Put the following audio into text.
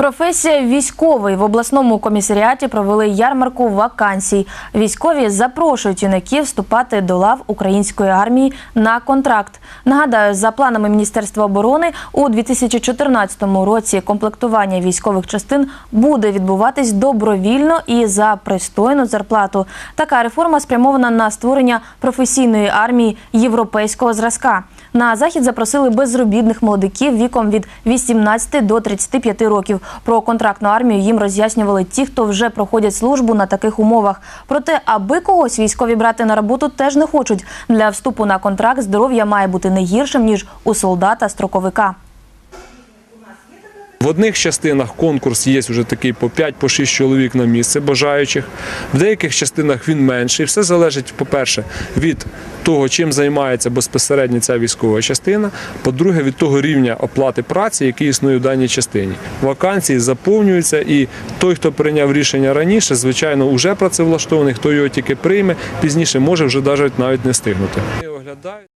Професія військовий в обласному комісаріаті провели ярмарку вакансій. Військові запрошують юнаків вступати до лав української армії на контракт. Нагадаю, за планами Міністерства оборони у 2014 році комплектування військових частин буде відбуватись добровільно і за пристойну зарплату. Така реформа спрямована на створення професійної армії європейського зразка. На захід запросили безробітних молодиків віком від 18 до 35 років. Про контрактну армію їм роз'яснювали ті, хто вже проходять службу на таких умовах. Проте, аби когось військові брати на роботу теж не хочуть. Для вступу на контракт здоров'я має бути не гіршим ніж у солдата-строковика. В одних частинах конкурс є вже такий по 5 по 6 чоловік на місце бажаючих. В деяких частинах він менший. Все залежить, по-перше, від того, чим займається безпосередньо ця військова частина. По-друге, від того рівня оплати праці, який існує в даній частині. Вакансії заповнюються, і той, хто прийняв рішення раніше, звичайно, вже працевлаштований, хто його тільки прийме, пізніше може вже навіть навіть не стигнути. Оглядають.